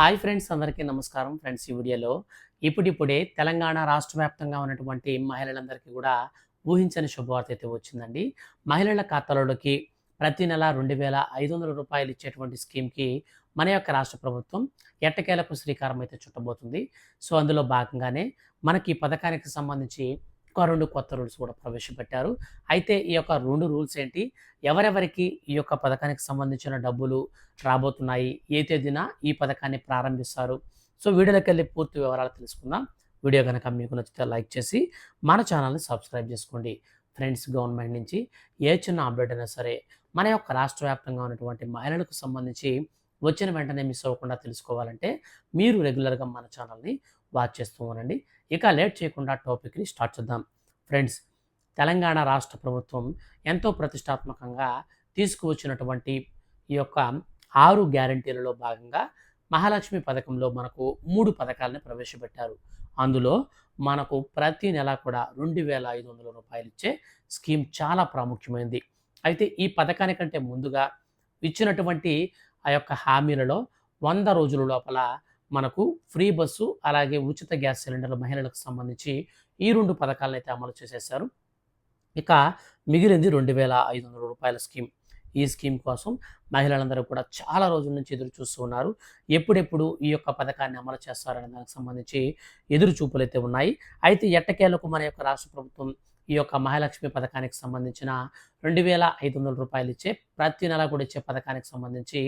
Hi friends అందరికీ నమస్కారం. Friends ఈ వీడియోలో ఇప్పుడిప్పుడే తెలంగాణ రాష్ట్ర వ్యాప్తంగా ఉన్నటువంటి మహిళలందరికీ కూడా ఊహించని శుభవార్త అయితే వచ్చిందండి. మహిళల ఖాతాలోకి ప్రతి నెల రెండు వేల ఐదు వందల రూపాయలు ఇచ్చేటువంటి స్కీమ్కి మన యొక్క రాష్ట్ర ప్రభుత్వం ఎట్టకేలకు శ్రీకారం అయితే చుట్టబోతుంది. సో అందులో భాగంగానే మనకి ఈ పథకానికి సంబంధించి ఇంకా రెండు కొత్త రూల్స్ కూడా ప్రవేశపెట్టారు. అయితే ఈ యొక్క రెండు రూల్స్ ఏంటి? ఎవరెవరికి ఈ యొక్క పథకానికి సంబంధించిన డబ్బులు రాబోతున్నాయి? ఏ తేదీన ఈ పథకాన్ని ప్రారంభిస్తారు? సో వీడియోలోకి వెళ్ళి పూర్తి వివరాలు తెలుసుకుందాం. వీడియో కనుక మీకు నచ్చితే లైక్ చేసి మన ఛానల్ని సబ్స్క్రైబ్ చేసుకోండి. ఫ్రెండ్స్ గవర్నమెంట్ నుంచి ఏ చిన్న అప్డేట్ అయినా సరే మన యొక్క రాష్ట్ర వ్యాప్తంగా ఉన్నటువంటి మహిళలకు సంబంధించి వచ్చిన వెంటనే మిస్ అవ్వకుండా తెలుసుకోవాలంటే మీరు రెగ్యులర్గా మన ఛానల్ని వాచ్ చేస్తూ ఉండండి. ఇక లేట్ చేయకుండా టాపిక్ని స్టార్ట్ చేద్దాం. ఫ్రెండ్స్ తెలంగాణ రాష్ట్ర ప్రభుత్వం ఎంతో ప్రతిష్టాత్మకంగా తీసుకువచ్చినటువంటి ఈ యొక్క ఆరు గ్యారంటీలలో భాగంగా మహాలక్ష్మి పథకంలో మనకు మూడు పథకాలను ప్రవేశపెట్టారు. అందులో మనకు ప్రతి నెల కూడా రెండు వేల ఐదు వందల రూపాయలు ఇచ్చే స్కీమ్ చాలా ప్రాముఖ్యమైనది అయితే ఈ పథకానికంటే ముందుగా ఇచ్చినటువంటి ఆ యొక్క హామీలలో వంద రోజుల లోపల మనకు ఫ్రీ బస్సు అలాగే ఉచిత గ్యాస్ సిలిండర్లు మహిళలకు సంబంధించి ఈ రెండు పథకాలను అయితే అమలు చేసేసారు ఇక మిగిలింది రెండు వేల ఐదు వందల రూపాయల స్కీమ్. ఈ స్కీమ్ కోసం మహిళలందరూ కూడా చాలా రోజుల నుంచి ఎదురు చూస్తూ ఉన్నారు. ఎప్పుడెప్పుడు ఈ యొక్క పథకాన్ని అమలు చేస్తారనే దానికి సంబంధించి ఎదురు చూపులు అయితే ఉన్నాయి. అయితే ఎట్టకేలకు మన యొక్క రాష్ట్ర ప్రభుత్వం ఈ యొక్క మహాలక్ష్మి పథకానికి సంబంధించిన రెండు వేల ఐదు వందల రూపాయలు ఇచ్చే ప్రతి నెల కూడా ఇచ్చే పథకానికి సంబంధించి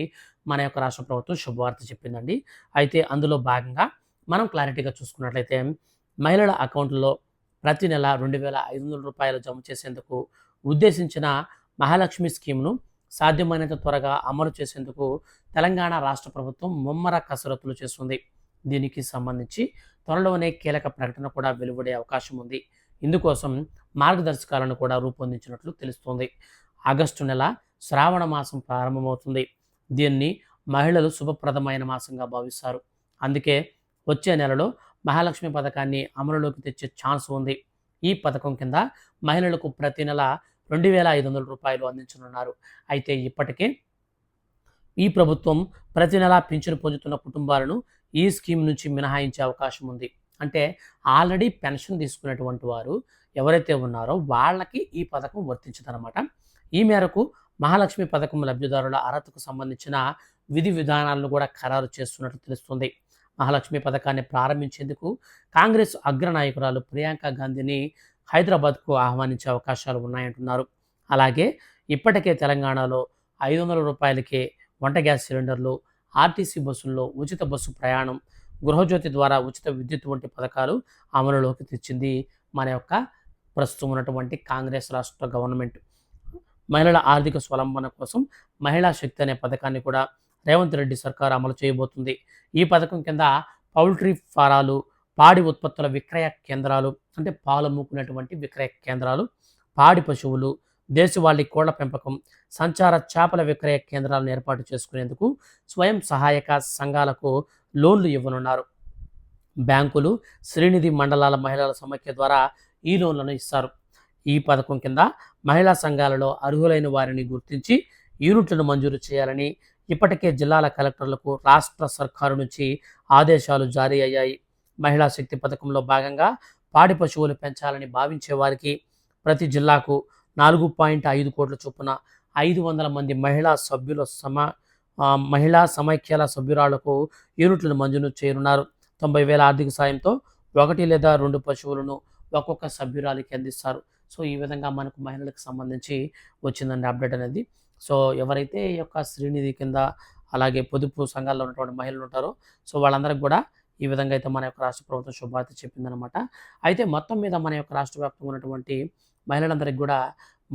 మన యొక్క రాష్ట్ర ప్రభుత్వం శుభవార్త చెప్పిందండి. అయితే అందులో భాగంగా మనం క్లారిటీగా చూసుకున్నట్లయితే మహిళల అకౌంట్లో ప్రతి నెల రెండు వేల ఐదు వందల రూపాయలు జమ చేసేందుకు ఉద్దేశించిన మహాలక్ష్మి స్కీమ్ను సాధ్యమైనంత త్వరగా అమలు చేసేందుకు తెలంగాణ రాష్ట్ర ప్రభుత్వం ముమ్మర కసరత్తులు చేస్తుంది. దీనికి సంబంధించి త్వరలోనే కీలక ప్రకటన కూడా వెలువడే అవకాశం ఉంది. ఇందుకోసం మార్గదర్శకాలను కూడా రూపొందించినట్లు తెలుస్తోంది. ఆగస్టు నెల శ్రావణ మాసం ప్రారంభమవుతుంది. దీన్ని మహిళలు శుభప్రదమైన మాసంగా భావిస్తారు. అందుకే వచ్చే నెలలో మహాలక్ష్మి పథకాన్ని అమలులోకి తెచ్చే ఛాన్స్ ఉంది. ఈ పథకం కింద మహిళలకు ప్రతి నెల రెండు వేల ఐదు వందల రూపాయలు అందించనున్నారు. అయితే ఇప్పటికే ఈ ప్రభుత్వం ప్రతి నెలా పింఛను పొందుతున్న కుటుంబాలను ఈ స్కీమ్ నుంచి మినహాయించే అవకాశం ఉంది. అంటే ఆల్రెడీ పెన్షన్ తీసుకునేటువంటి వారు ఎవరైతే ఉన్నారో వాళ్ళకి ఈ పథకం వర్తించదనమాట ఈ మేరకు మహాలక్ష్మి పథకం లబ్ధిదారుల అర్హతకు సంబంధించిన విధి విధానాలను కూడా ఖరారు చేస్తున్నట్లు తెలుస్తుంది. మహాలక్ష్మి పథకాన్ని ప్రారంభించేందుకు కాంగ్రెస్ అగ్రనాయకురాలు ప్రియాంక గాంధీని హైదరాబాద్కు ఆహ్వానించే అవకాశాలు ఉన్నాయంటున్నారు. అలాగే ఇప్పటికే తెలంగాణలో ఐదు వందల రూపాయలకే వంట గ్యాస్ సిలిండర్లు ఆర్టీసీ బస్సుల్లో ఉచిత బస్సు ప్రయాణం గృహజ్యోతి ద్వారా ఉచిత విద్యుత్ వంటి పథకాలు అమలులోకి తెచ్చింది మన యొక్క ప్రస్తుతం ఉన్నటువంటి కాంగ్రెస్ రాష్ట్ర గవర్నమెంట్. మహిళల ఆర్థిక స్వలంబన కోసం మహిళా శక్తి అనే పథకాన్ని కూడా రేవంత్ రెడ్డి సర్కారు అమలు చేయబోతుంది. ఈ పథకం కింద పౌల్ట్రీ ఫారాలు పాడి ఉత్పత్తుల విక్రయ కేంద్రాలు అంటే పాలు అమ్ముకునేటువంటి విక్రయ కేంద్రాలు పాడి పశువులు దేశవాళీ కోళ్ళ పెంపకం సంచార చేపల విక్రయ కేంద్రాలను ఏర్పాటు చేసుకునేందుకు స్వయం సహాయక సంఘాలకు లోన్లు ఇవ్వనున్నారు. బ్యాంకులు శ్రీనిధి మండలాల మహిళల సమాఖ్య ద్వారా ఈ లోన్లను ఇస్తారు. ఈ పథకం కింద మహిళా సంఘాలలో అర్హులైన వారిని గుర్తించి యూనిట్లను మంజూరు చేయాలని ఇప్పటికే జిల్లాల కలెక్టర్లకు రాష్ట్ర సర్కారు నుంచి ఆదేశాలు జారీ అయ్యాయి. మహిళా శక్తి పథకంలో భాగంగా పాడి పశువులు పెంచాలని భావించే వారికి ప్రతి జిల్లాకు నాలుగు పాయింట్ ఐదు కోట్ల చొప్పున ఐదు వందల మంది మహిళా సభ్యుల సమ మహిళా సమైక్యాల సభ్యురాలకు యూనిట్లను మంజూరు చేయనున్నారు. తొంభై వేల ఆర్థిక సాయంతో ఒకటి లేదా రెండు పశువులను ఒక్కొక్క సభ్యురాలికి అందిస్తారు. సో ఈ విధంగా మనకు మహిళలకు సంబంధించి వచ్చిందండి అప్డేట్ అనేది. సో ఎవరైతే ఈ యొక్క శ్రీనిధి కింద అలాగే పొదుపు సంఘాల్లో ఉన్నటువంటి మహిళలు ఉంటారో సో వాళ్ళందరికీ కూడా ఈ విధంగా అయితే మన యొక్క రాష్ట్ర ప్రభుత్వం శుభార్త చెప్పిందనమాట అయితే మొత్తం మీద మన యొక్క రాష్ట్ర వ్యాప్తంగా ఉన్నటువంటి మహిళలందరికీ కూడా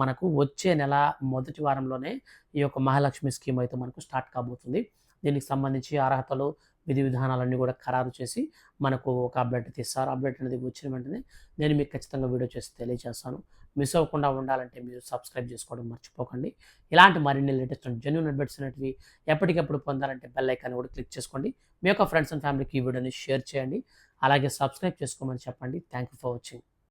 మనకు వచ్చే నెల మొదటి వారంలోనే ఈ యొక్క మహాలక్ష్మి స్కీమ్ అయితే మనకు స్టార్ట్ కాబోతుంది. దీనికి సంబంధించి అర్హతలు విధి విధానాలన్నీ కూడా ఖరారు చేసి మనకు ఒక అప్డేట్ తీస్తారు అప్డేట్ అనేది వచ్చిన వెంటనే నేను మీకు ఖచ్చితంగా వీడియో చేసి తెలియజేస్తాను. మిస్ అవ్వకుండా ఉండాలంటే మీరు సబ్స్క్రైబ్ చేసుకోవడం మర్చిపోకండి. ఇలాంటి మరిన్ని లేటెస్ట్ జెన్యున్ అప్డేట్స్ అనేటివి ఎప్పటికప్పుడు పొందాలంటే బెల్ ఐకాన్ కూడా క్లిక్ చేసుకోండి. మీ యొక్క ఫ్రెండ్స్ అండ్ ఫ్యామిలీకి ఈ వీడియోని షేర్ చేయండి. అలాగే సబ్స్క్రైబ్ చేసుకోమని చెప్పండి. Thank you for watching